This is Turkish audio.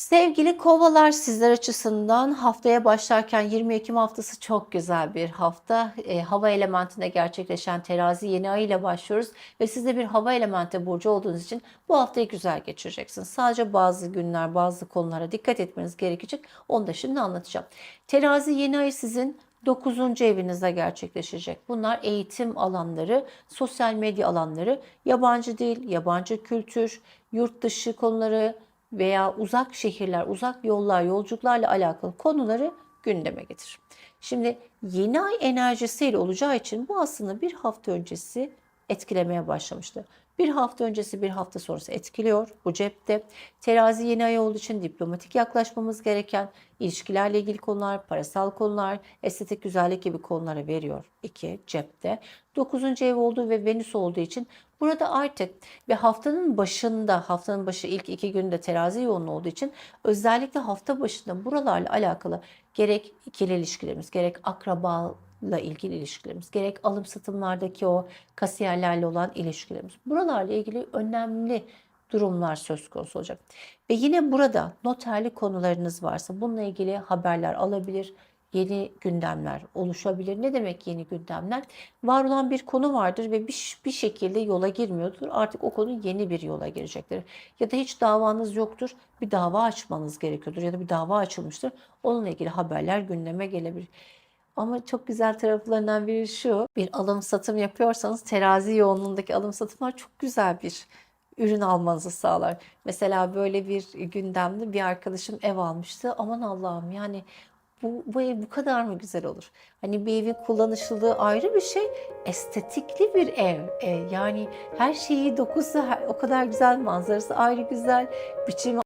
Sevgili kovalar sizler açısından haftaya başlarken 20 Ekim haftası çok güzel bir hafta. E, hava elementinde gerçekleşen terazi yeni ay ile başlıyoruz ve siz de bir hava elementi burcu olduğunuz için bu haftayı güzel geçireceksiniz. Sadece bazı günler, bazı konulara dikkat etmeniz gerekecek. Onu da şimdi anlatacağım. Terazi yeni ay sizin 9. evinizde gerçekleşecek. Bunlar eğitim alanları, sosyal medya alanları, yabancı dil, yabancı kültür, yurt dışı konuları, veya uzak şehirler, uzak yollar, yolculuklarla alakalı konuları gündeme getirir. Şimdi yeni ay enerjisiyle olacağı için bu aslında bir hafta öncesi etkilemeye başlamıştı. Bir hafta öncesi bir hafta sonrası etkiliyor bu cepte. Terazi yeni ay olduğu için diplomatik yaklaşmamız gereken ilişkilerle ilgili konular, parasal konular, estetik güzellik gibi konulara veriyor. iki cepte. 9. ev olduğu ve Venüs olduğu için burada artık ve haftanın başında, haftanın başı ilk iki günde terazi yoğunluğu olduğu için özellikle hafta başında buralarla alakalı gerek ikili ilişkilerimiz, gerek akraba ilgili ilişkilerimiz, gerek alım satımlardaki o kasiyerlerle olan ilişkilerimiz. Buralarla ilgili önemli durumlar söz konusu olacak. Ve yine burada noterli konularınız varsa bununla ilgili haberler alabilir, yeni gündemler oluşabilir. Ne demek yeni gündemler? Var olan bir konu vardır ve bir, bir şekilde yola girmiyordur. Artık o konu yeni bir yola girecektir. Ya da hiç davanız yoktur. Bir dava açmanız gerekiyordur ya da bir dava açılmıştır. Onunla ilgili haberler gündeme gelebilir. Ama çok güzel taraflarından biri şu. Bir alım satım yapıyorsanız terazi yoğunluğundaki alım satımlar çok güzel bir ürün almanızı sağlar. Mesela böyle bir gündemde bir arkadaşım ev almıştı. Aman Allah'ım yani bu, bu ev bu kadar mı güzel olur? Hani bir evin kullanışlılığı ayrı bir şey, estetikli bir ev. E, yani her şeyi dokusu, her- o kadar güzel manzarası ayrı güzel, biçimi